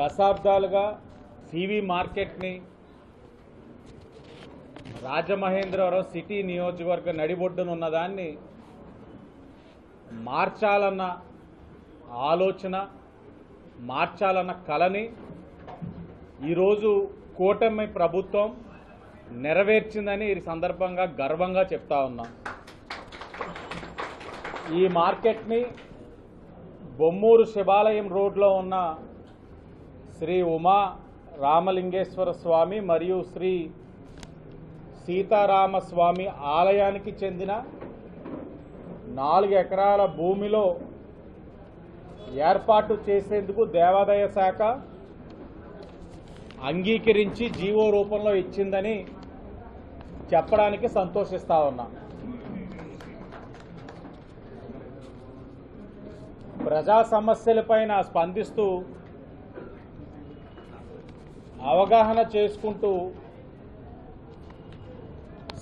దశాబ్దాలుగా సివి మార్కెట్ని రాజమహేంద్రవరం సిటీ నియోజకవర్గ నడిబొడ్డున ఉన్నదాన్ని మార్చాలన్న ఆలోచన మార్చాలన్న కళని ఈరోజు కూటమి ప్రభుత్వం నెరవేర్చిందని ఈ సందర్భంగా గర్వంగా చెప్తా ఉన్నాం. ఈ మార్కెట్ని బొమ్మూరు శివాలయం రోడ్లో ఉన్న శ్రీ ఉమా రామలింగేశ్వర స్వామి మరియు శ్రీ సీతారామస్వామి ఆలయానికి చెందిన నాలుగు ఎకరాల భూమిలో ఏర్పాటు చేసేందుకు దేవాదాయ శాఖ అంగీకరించి జీవో రూపంలో ఇచ్చిందని చెప్పడానికి సంతోషిస్తా ఉన్నా. ప్రజా సమస్యలపైన స్పందిస్తూ అవగాహన చేసుకుంటూ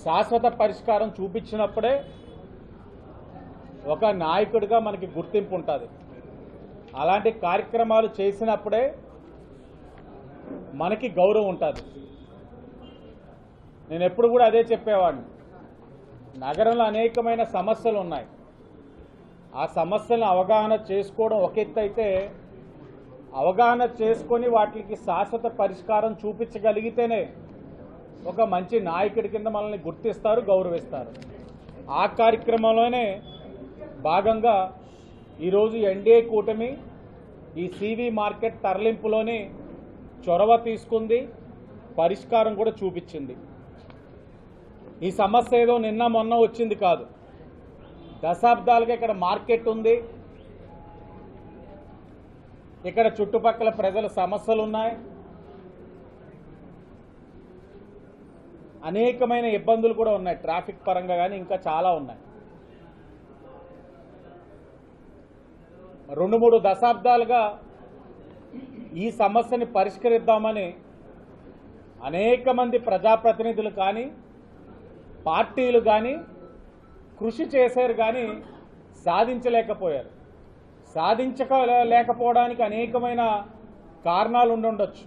శాశ్వత పరిష్కారం చూపించినప్పుడే ఒక నాయకుడిగా మనకి గుర్తింపు ఉంటుంది. అలాంటి కార్యక్రమాలు చేసినప్పుడే మనకి గౌరవం ఉంటుంది. నేను ఎప్పుడు కూడా అదే చెప్పేవాడిని. నగరంలో అనేకమైన సమస్యలు ఉన్నాయి. ఆ సమస్యలను అవగాహన చేసుకోవడం ఒక ఎత్తు అయితే అవగాహన చేసుకొని వాటికి శాశ్వత పరిష్కారం చూపించగలిగితేనే ఒక మంచి నాయకుడి కింద మనల్ని గుర్తిస్తారు గౌరవిస్తారు. ఆ కార్యక్రమంలోనే భాగంగా ఈరోజు ఎన్డీఏ కూటమి ఈ సివి మార్కెట్ తరలింపులోనే చొరవ తీసుకుంది పరిష్కారం కూడా చూపించింది. ఈ సమస్య ఏదో నిన్న మొన్న వచ్చింది కాదు. దశాబ్దాలుగా ఇక్కడ మార్కెట్ ఉంది ఇక్కడ చుట్టుపక్కల ప్రజల సమస్యలు ఉన్నాయి అనేకమైన ఇబ్బందులు కూడా ఉన్నాయి. ట్రాఫిక్ పరంగా కానీ ఇంకా చాలా ఉన్నాయి. రెండు మూడు దశాబ్దాలుగా ఈ సమస్యని పరిష్కరిద్దామని అనేక మంది ప్రజాప్రతినిధులు కానీ పార్టీలు కానీ కృషి చేశారు కానీ సాధించలేకపోయారు. సాధించక లేకపోవడానికి అనేకమైన కారణాలు ఉండుండొచ్చు.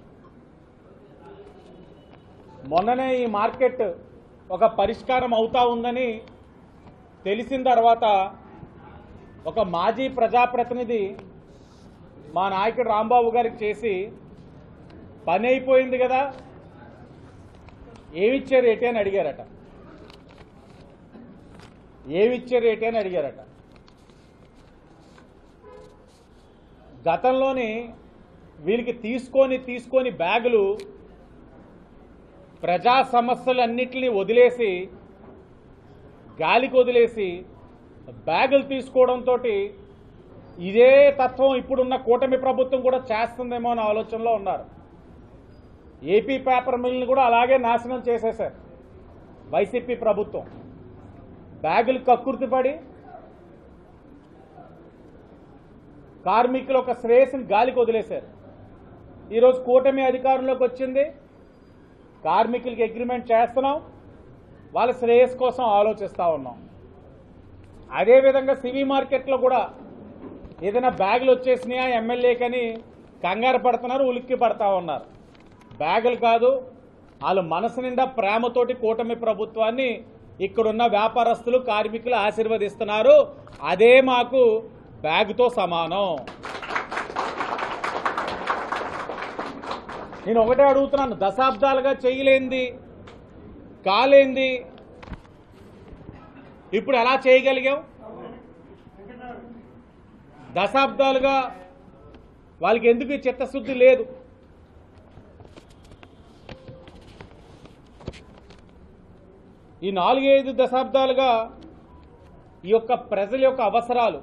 మొన్ననే ఈ మార్కెట్ ఒక పరిష్కారం అవుతా ఉందని తెలిసిన తర్వాత ఒక మాజీ ప్రజాప్రతినిధి మా నాయకుడు రాంబాబు గారికి చేసి పని అయిపోయింది కదా ఏమిచ్చారు ఏటి? అని అడిగారట. ఏమిచ్చారు ఏటి? అని అడిగారట. గతంలోని వీళ్ళకి తీసుకొని తీసుకొని బ్యాగులు ప్రజా సమస్యలన్నింటినీ వదిలేసి గాలికి వదిలేసి బ్యాగులు తీసుకోవడంతో ఇదే తత్వం ఇప్పుడున్న కూటమి ప్రభుత్వం కూడా చేస్తుందేమో అనే ఆలోచనలో ఉన్నారు. ఏపీ పేపర్ మిల్ని కూడా అలాగే నాశనం చేసేశారు వైసీపీ ప్రభుత్వం. బ్యాగులు కక్కుర్తిపడి కార్మికుల ఒక శ్రేయస్సుని గాలికి వదిలేశారు. ఈరోజు కూటమి అధికారంలోకి వచ్చింది. కార్మికులకి అగ్రిమెంట్ చేస్తున్నాం. వాళ్ళ శ్రేయస్ కోసం ఆలోచిస్తూ ఉన్నాం. అదేవిధంగా సివి మార్కెట్లో కూడా ఏదైనా బ్యాగులు వచ్చేసినాయా ఎమ్మెల్యేకని కంగారు పడుతున్నారు ఉలిక్కి పడతా ఉన్నారు. బ్యాగులు కాదు వాళ్ళు మనసు నిండా ప్రేమతోటి కూటమి ప్రభుత్వాన్ని ఇక్కడున్న వ్యాపారస్తులు కార్మికులు ఆశీర్వదిస్తున్నారు. అదే మాకు బ్యాగ్తో సమానం. నేను ఒకటే అడుగుతున్నాను దశాబ్దాలుగా చేయలేంది కాలేంది? ఇప్పుడు ఎలా చేయగలిగాం దశాబ్దాలుగా వాళ్ళకి ఎందుకు చిత్తశుద్ధి లేదు? ఈ నాలుగైదు దశాబ్దాలుగా ఈ యొక్క ప్రజల యొక్క అవసరాలు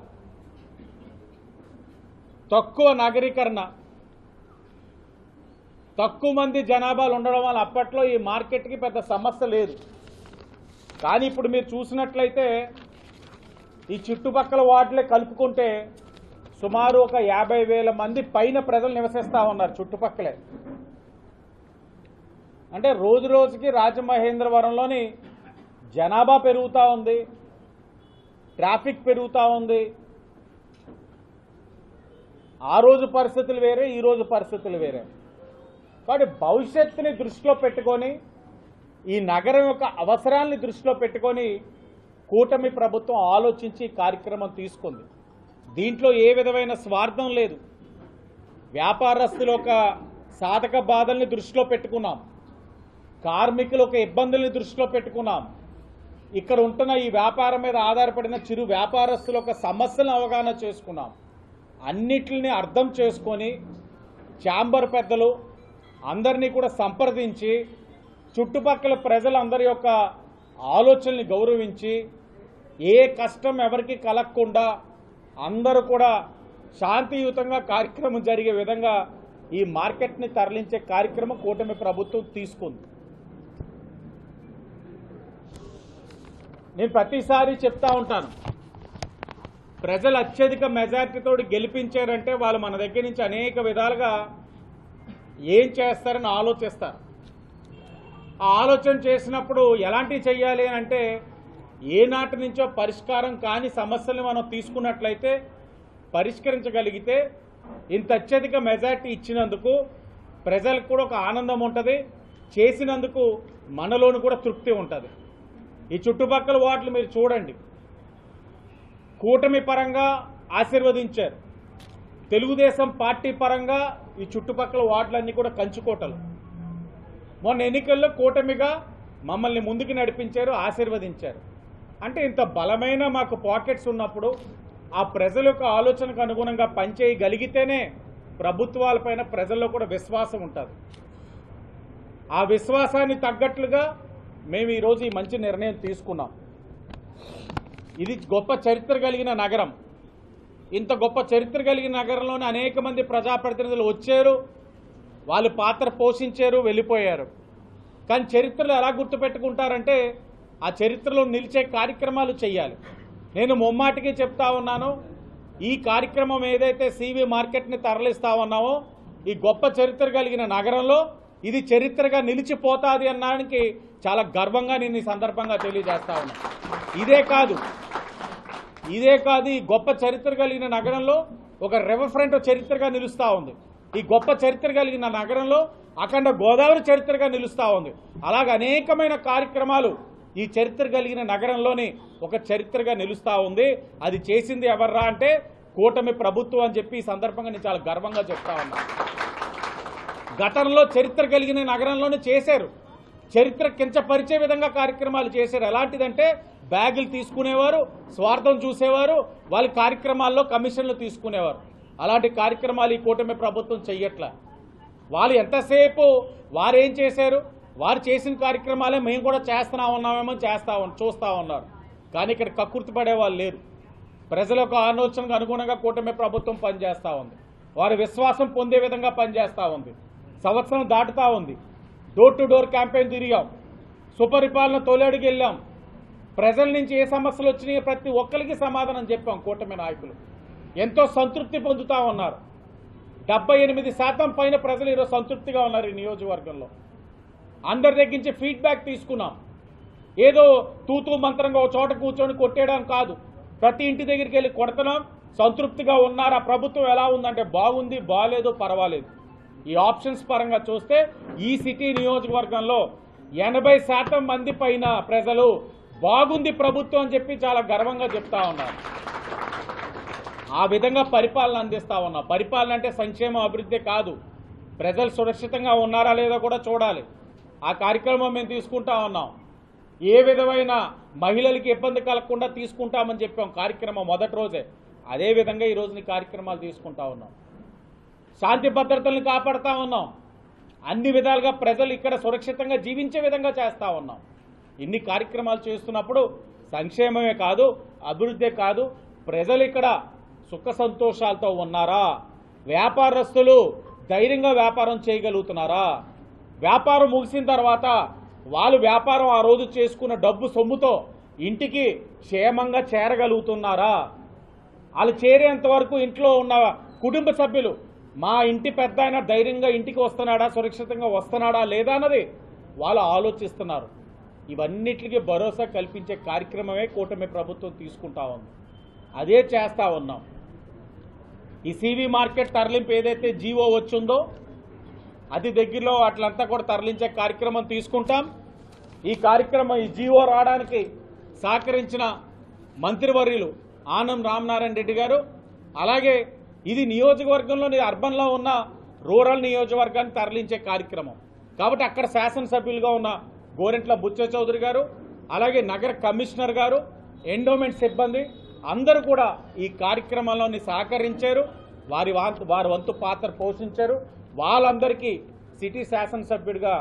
తక్కువ నగరీకరణ. తక్కువ మంది జనాభాలు ఉండడం వల్ల అప్పట్లో ఈ మార్కెట్కి పెద్ద సమస్య లేదు. కానీ ఇప్పుడు మీరు చూసినట్లయితే ఈ చుట్టుపక్కల వాటిలే కలుపుకుంటే సుమారు ఒక యాభై వేల మంది పైన ప్రజలు నివసిస్తూ ఉన్నారు చుట్టుపక్కలే. అంటే రోజు రోజుకి రాజమహేంద్రవరంలోని జనాభా పెరుగుతూ ఉంది ట్రాఫిక్ పెరుగుతూ ఉంది ఆ రోజు పరిస్థితులు వేరే ఈ రోజు పరిస్థితులు వేరే. కాబట్టి భవిష్యత్తుని దృష్టిలో పెట్టుకొని ఈ నగరం యొక్క అవసరాన్ని దృష్టిలో పెట్టుకొని కూటమి ప్రభుత్వం ఆలోచించి కార్యక్రమం తీసుకుంది. దీంట్లో ఏ విధమైన స్వార్థం లేదు. వ్యాపారస్తుల యొక్క సాధక బాధల్ని దృష్టిలో పెట్టుకున్నాం. కార్మికుల యొక్క ఇబ్బందుల్ని దృష్టిలో పెట్టుకున్నాం. ఇక్కడ ఉంటున్న ఈ వ్యాపారం మీద ఆధారపడిన చిరు వ్యాపారస్తుల యొక్క సమస్యలను అవగాహన చేసుకున్నాం. అన్నిటిని అర్థం చేసుకొని ఛాంబర్ పెద్దలు అందరినీ కూడా సంప్రదించి చుట్టుపక్కల ప్రజలందరి యొక్క ఆలోచనల్ని గౌరవించి ఏ కష్టం ఎవరికి కలగకుండా అందరూ కూడా శాంతియుతంగా కార్యక్రమం జరిగే విధంగా ఈ మార్కెట్ని తరలించే కార్యక్రమం కూటమి ప్రభుత్వం తీసుకుంది. నేను ప్రతిసారి చెప్తా ఉంటాను. ప్రజలు అత్యధిక మెజార్టీతో గెలిపించారంటే వాళ్ళు మన దగ్గర నుంచి అనేక విధాలుగా ఏం చేస్తారని ఆలోచిస్తారు. ఆ ఆలోచన చేసినప్పుడు ఎలాంటివి చెయ్యాలి అని అంటే ఏ నాటి నుంచో పరిష్కారం కాని సమస్యల్ని మనం తీసుకున్నట్లయితే పరిష్కరించగలిగితే ఇంత అత్యధిక మెజార్టీ ఇచ్చినందుకు ప్రజలకు కూడా ఒక ఆనందం ఉంటుంది చేసినందుకు మనలోని కూడా తృప్తి ఉంటుంది. ఈ చుట్టుపక్కల వార్డులు మీరు చూడండి. కూటమి పరంగా ఆశీర్వదించారు. తెలుగుదేశం పార్టీ పరంగా ఈ చుట్టుపక్కల వార్డులన్నీ కూడా కంచుకోటలు. మొన్న ఎన్నికల్లో కూటమిగా మమ్మల్ని ముందుకు నడిపించారు ఆశీర్వదించారు. అంటే ఇంత బలమైన మాకు పాకెట్స్ ఉన్నప్పుడు ఆ ప్రజల యొక్క ఆలోచనకు అనుగుణంగా పనిచేయగలిగితేనే ప్రభుత్వాలపైన ప్రజల్లో కూడా విశ్వాసం ఉంటుంది. ఆ విశ్వాసాన్ని తగ్గట్లుగా మేము ఈరోజు ఈ మంచి నిర్ణయం తీసుకున్నాం. ఇది గొప్ప చరిత్ర కలిగిన నగరం. ఇంత గొప్ప చరిత్ర కలిగిన నగరంలోనే అనేక మంది ప్రజాప్రతినిధులు వచ్చారు. వాళ్ళు పాత్ర పోషించారు వెళ్ళిపోయారు. కానీ చరిత్రలో ఎలా గుర్తుపెట్టుకుంటారంటే ఆ చరిత్రలో నిలిచే కార్యక్రమాలు చేయాలి నేను ముమ్మాటికి చెప్తా ఉన్నాను ఈ కార్యక్రమం ఏదైతే సివి మార్కెట్ని తరలిస్తా ఉన్నామో ఈ గొప్ప చరిత్ర కలిగిన నగరంలో ఇది చరిత్రగా నిలిచిపోతాది అన్నానికి చాలా గర్వంగా నేను ఈ సందర్భంగా తెలియజేస్తా ఉన్నా. ఇదే కాదు ఇదే కాదు ఈ గొప్ప చరిత్ర కలిగిన నగరంలో ఒక రెఫరెంట్ చరిత్రగా నిలుస్తూ ఉంది. ఈ గొప్ప చరిత్ర కలిగిన నగరంలో అఖండ గోదావరి చరిత్రగా నిలుస్తూ ఉంది. అలాగే అనేకమైన కార్యక్రమాలు ఈ చరిత్ర కలిగిన నగరంలోని ఒక చరిత్రగా నిలుస్తా ఉంది. అది చేసింది ఎవర్రా అంటే కూటమి ప్రభుత్వం అని చెప్పి ఈ సందర్భంగా నేను చాలా గర్వంగా చెప్తా ఉన్నాను గతంలో చరిత్ర కలిగిన నగరంలోనే చేశారు. చరిత్ర కించపరిచే విధంగా కార్యక్రమాలు చేశారు. ఎలాంటిదంటే బ్యాగులు తీసుకునేవారు స్వార్థం చూసేవారు వాళ్ళ కార్యక్రమాల్లో కమిషన్లు తీసుకునేవారు. అలాంటి కార్యక్రమాలు ఈ కూటమి ప్రభుత్వం చెయ్యట్లా. వాళ్ళు ఎంతసేపు వారేం చేశారు? వారు చేసిన కార్యక్రమాలే మేము కూడా చేస్తున్నా ఉన్నామేమో చేస్తా చూస్తూ చూస్తా ఉన్నారు. కానీ ఇక్కడ కక్కుర్తి పడే వాళ్ళు లేరు. ప్రజల యొక్క ఆలోచనకు అనుగుణంగా కూటమి ప్రభుత్వం పనిచేస్తూ ఉంది. వారి విశ్వాసం పొందే విధంగా పనిచేస్తూ ఉంది. సంవత్సరం దాటుతా ఉంది. డోర్ టు డోర్ క్యాంపెయిన్ తిరిగాం. సుపరిపాలన తొలడికి వెళ్ళాం. ప్రజల నుంచి ఏ సమస్యలు వచ్చినాయో ప్రతి ఒక్కరికి సమాధానం చెప్పాం కూటమి నాయకులు. ఎంతో సంతృప్తి పొందుతా ఉన్నారు. డెబ్బై ఎనిమిది శాతం పైన ప్రజలు ఈరోజు సంతృప్తిగా ఉన్నారు ఈ నియోజకవర్గంలో. అందరి దగ్గర ఫీడ్బ్యాక్ తీసుకున్నాం. ఏదో తూతూ మంత్రంగా ఒక చోట కూర్చొని కొట్టేయడం కాదు. ప్రతి ఇంటి దగ్గరికి వెళ్ళి కొడుతున్నాం. సంతృప్తిగా ఉన్నారా. ప్రభుత్వం ఎలా ఉందంటే బాగుంది బాగాలేదు పర్వాలేదు. ఈ ఆప్షన్స్ పరంగా చూస్తే ఈ సిటీ నియోజకవర్గంలో ఎనభై శాతం మంది పైన ప్రజలు బాగుంది ప్రభుత్వం అని చెప్పి చాలా గర్వంగా చెప్తా ఉన్నారు. ఆ విధంగా పరిపాలన అందిస్తా ఉన్నాం. పరిపాలన అంటే సంక్షేమ అభివృద్ధి కాదు. ప్రజలు సురక్షితంగా ఉన్నారా లేదా కూడా చూడాలి. ఆ కార్యక్రమం మేము తీసుకుంటా ఉన్నాం. ఏ విధమైన మహిళలకి ఇబ్బంది కలగకుండా తీసుకుంటామని చెప్పాం కార్యక్రమం మొదటి రోజే. అదే విధంగా ఈ కార్యక్రమాలు తీసుకుంటా ఉన్నాం. శాంతి భద్రతల్ని కాపాడుతూ ఉన్నాం. అన్ని విధాలుగా ప్రజలు ఇక్కడ సురక్షితంగా జీవించే విధంగా చేస్తూ ఉన్నాం. ఇన్ని కార్యక్రమాలు చేస్తున్నప్పుడు సంక్షేమమే కాదు అభివృద్ధే కాదు. ప్రజలు ఇక్కడ సుఖ సంతోషాలతో ఉన్నారా? వ్యాపారస్తులు ధైర్యంగా వ్యాపారం చేయగలుగుతున్నారా? వ్యాపారం ముగిసిన తర్వాత వాళ్ళు వ్యాపారం ఆ రోజు చేసుకున్న డబ్బు సొమ్ముతో ఇంటికి క్షేమంగా చేరగలుగుతున్నారా? వాళ్ళు చేరేంత వరకు ఇంట్లో ఉన్న కుటుంబ సభ్యులు మా ఇంటి పెద్ద ఆయన ధైర్యంగా ఇంటికి వస్తున్నాడా సురక్షితంగా వస్తున్నాడా లేదా అన్నది వాళ్ళు ఆలోచిస్తున్నారు. ఇవన్నిటికీ భరోసా కల్పించే కార్యక్రమమే కూటమి ప్రభుత్వం తీసుకుంటా ఉంది. అదే చేస్తా ఉన్నాం. ఈ సివి మార్కెట్ తరలింపు ఏదైతే జీవో వచ్చిందో అతి దగ్గరలో అట్లంతా కూడా తరలించే కార్యక్రమం తీసుకుంటాం. ఈ కార్యక్రమం ఈ జీవో రావడానికి సహకరించిన మంత్రివర్యులు ఆనం రామనారాయణ రెడ్డి గారు అలాగే ఇది నియోజకవర్గంలోని అర్బన్లో ఉన్న రూరల్ నియోజకవర్గాన్ని తరలించే కార్యక్రమం. కాబట్టి అక్కడ శాసనసభ్యులుగా ఉన్న గోరెంట్ల బుచ్చ చౌదరి గారు అలాగే నగర కమిషనర్ గారు ఎండోమెంట్ సిబ్బంది అందరూ కూడా ఈ కార్యక్రమంలోని సహకరించారు. వారి వంతు వారి వంతు పాత్ర పోషించారు. వాళ్ళందరికీ సిటీ శాసనసభ్యుడిగా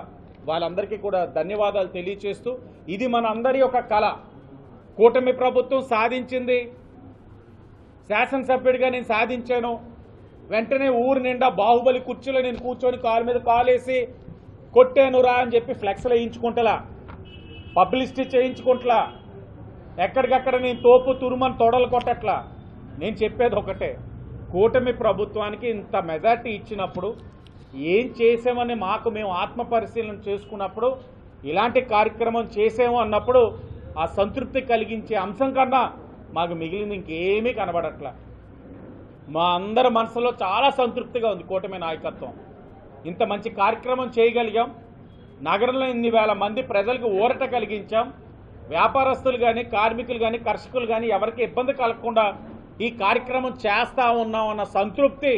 వాళ్ళందరికీ కూడా ధన్యవాదాలు తెలియచేస్తూ ఇది మన అందరి యొక్క కళ కూటమి ప్రభుత్వం సాధించింది. శాసనసభ్యుడిగా నేను సాధించాను. వెంటనే ఊరు నిండా బాహుబలి కుర్చీలో నేను కూర్చొని కాలు మీద కాలేసి కొట్టానురా అని చెప్పి ఫ్లెక్స్లు వేయించుకుంటలా. పబ్లిసిటీ చేయించుకుంటలా. ఎక్కడికక్కడ నేను తోపు తురుమని తొడలు కొట్టట్లా. నేను చెప్పేది ఒకటే కూటమి ప్రభుత్వానికి ఇంత మెజార్టీ ఇచ్చినప్పుడు ఏం చేసామని మాకు మేము ఆత్మ పరిశీలన చేసుకున్నప్పుడు ఇలాంటి కార్యక్రమం చేసాము అన్నప్పుడు ఆ సంతృప్తి కలిగించే అంశం కన్నా మాకు మిగిలింది ఇంకేమీ కనబడట్లా. మా అందరి మనసులో చాలా సంతృప్తిగా ఉంది కూటమి నాయకత్వం. ఇంత మంచి కార్యక్రమం చేయగలిగాం. నగరంలో ఇన్ని వేల మంది ప్రజలకు ఊరట కలిగించాం. వ్యాపారస్తులు కానీ కార్మికులు కానీ కర్షకులు కానీ ఎవరికి ఇబ్బంది కలగకుండా ఈ కార్యక్రమం చేస్తూ ఉన్నాం అన్న సంతృప్తి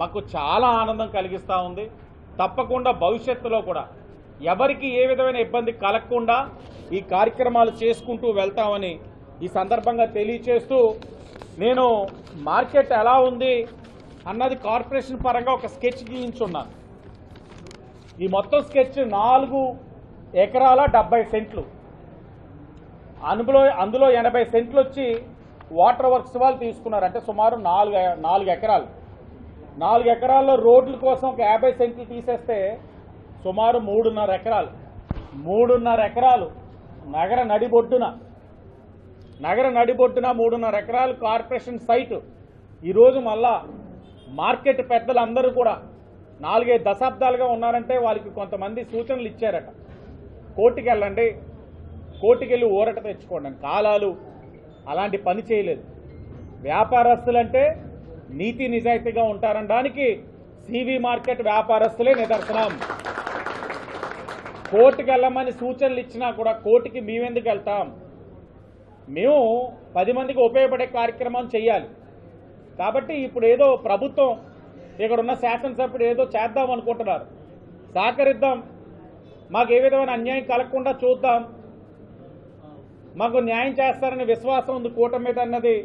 మాకు చాలా ఆనందం కలిగిస్తూ ఉంది. తప్పకుండా భవిష్యత్తులో కూడా ఎవరికి ఏ విధమైన ఇబ్బంది కలగకుండా ఈ కార్యక్రమాలు చేసుకుంటూ వెళ్తామని ఈ సందర్భంగా తెలియచేస్తూ నేను మార్కెట్ ఎలా ఉంది అన్నది కార్పొరేషన్ పరంగా ఒక స్కెచ్ గీయించున్నాను. ఈ మొత్తం స్కెచ్ నాలుగు ఎకరాల డెబ్బై సెంట్లు. అందులో అందులో ఎనభై సెంట్లు వచ్చి వాటర్ వర్క్స్ వాళ్ళు తీసుకున్నారు. అంటే సుమారు నాలుగు నాలుగు ఎకరాలు. నాలుగు ఎకరాల్లో రోడ్ల కోసం ఒక యాభై సెంట్లు తీసేస్తే సుమారు మూడున్నర ఎకరాలు. మూడున్నర ఎకరాలు నగర నడిబొడ్డున. నగర నడిబొడ్డున మూడున్నర ఎకరాలు కార్పొరేషన్ సైట్. ఈరోజు మళ్ళా మార్కెట్ పెద్దలందరూ కూడా నాలుగైదు దశాబ్దాలుగా ఉన్నారంటే వాళ్ళకి కొంతమంది సూచనలు ఇచ్చారట. కోర్టుకి వెళ్ళండి కోర్టుకి వెళ్ళి ఊరట తెచ్చుకోండి కాలాలు అలాంటి పని చేయలేదు. వ్యాపారస్తులంటే నీతి నిజాయితీగా ఉంటారనడానికి సివి మార్కెట్ వ్యాపారస్తులే నిదర్శనం. కోర్టుకు వెళ్ళమని సూచనలు ఇచ్చినా కూడా కోర్టుకి మేమెందుకు వెళ్తాం? మేము పది మందికి ఉపయోగపడే కార్యక్రమం చేయాలి కాబట్టి ఇప్పుడు ఏదో ప్రభుత్వం ఇక్కడ ఉన్న శాసనసభ్యుడు ఏదో చేద్దాం అనుకుంటున్నారు. సహకరిద్దాం. మాకు ఏ విధమైన అన్యాయం కలగకుండా చూద్దాం. మాకు న్యాయం చేస్తారని విశ్వాసం ఉంది కూటమి మీద అన్నది.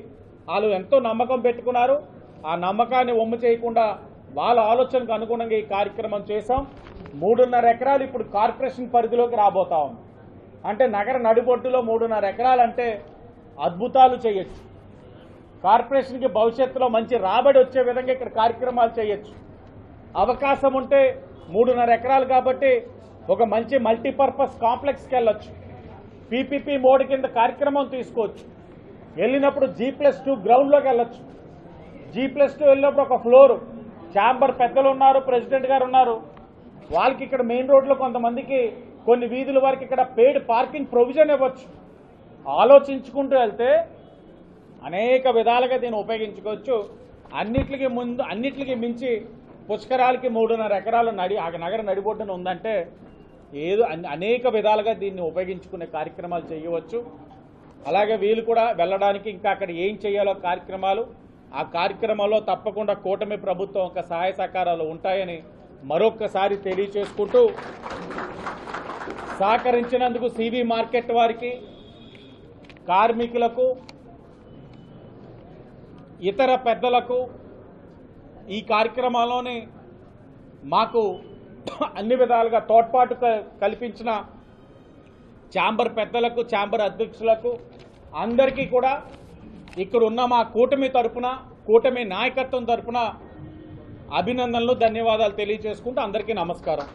వాళ్ళు ఎంతో నమ్మకం పెట్టుకున్నారు. ఆ నమ్మకాన్ని ఒమ్ము చేయకుండా వాళ్ళ ఆలోచనకు అనుగుణంగా ఈ కార్యక్రమం చేశాం. మూడున్నర ఎకరాలు ఇప్పుడు కార్పొరేషన్ పరిధిలోకి రాబోతా ఉంది. అంటే నగర నడిబొడ్డులో మూడున్నర ఎకరాలంటే అద్భుతాలు చేయొచ్చు. కార్పొరేషన్కి భవిష్యత్తులో మంచి రాబడి వచ్చే విధంగా ఇక్కడ కార్యక్రమాలు చేయొచ్చు. అవకాశం ఉంటే మూడున్నర ఎకరాలు కాబట్టి ఒక మంచి మల్టీపర్పస్ కాంప్లెక్స్కి వెళ్ళొచ్చు. పీపీపీ మోడ్ కింద కార్యక్రమం తీసుకోవచ్చు. వెళ్ళినప్పుడు జీ ప్లస్ టూ గ్రౌండ్లోకి వెళ్ళొచ్చు. జీ ప్లస్ టూ వెళ్ళినప్పుడు ఒక ఫ్లోర్. ఛాంబర్ పెద్దలు ఉన్నారు ప్రెసిడెంట్ గారు ఉన్నారు. వాళ్ళకి ఇక్కడ మెయిన్ రోడ్లో కొంతమందికి కొన్ని వీధుల వరకు ఇక్కడ పెయిడ్ పార్కింగ్ ప్రొవిజన్ ఇవ్వచ్చు. ఆలోచించుకుంటూ వెళ్తే అనేక విధాలుగా దీన్ని ఉపయోగించుకోవచ్చు. అన్నిటికి ముందు అన్నిటికి మించి పుష్కరాలకి మూడున్నర ఎకరాలు నడి ఆ నగర నడిబొడ్డున ఉందంటే ఏదో అనేక విధాలుగా దీన్ని ఉపయోగించుకునే కార్యక్రమాలు చేయవచ్చు. అలాగే వీళ్ళు కూడా వెళ్ళడానికి ఇంకా అక్కడ ఏం చేయాలో కార్యక్రమాలు ఆ కార్యక్రమాల్లో తప్పకుండా కూటమి ప్రభుత్వం ఒక సహాయ సహకారాలు ఉంటాయని మరొక్కసారి తెలియచేసుకుంటూ సహకరించినందుకు సివి మార్కెట్ వారికి కార్మికులకు ఇతర పెద్దలకు ఈ కార్యక్రమాల్లోనే మాకు అన్ని విధాలుగా తోడ్పాటు క- కల్పించిన ఛాంబర్ పెద్దలకు ఛాంబర్ అధ్యక్షులకు అందరికీ కూడా ఇక్కడ ఉన్న మా కూటమి తరపున కూటమి నాయకత్వం తరపున అభినందనలు ధన్యవాదాలు తెలియజేసుకుంటూ అందరికీ నమస్కారం.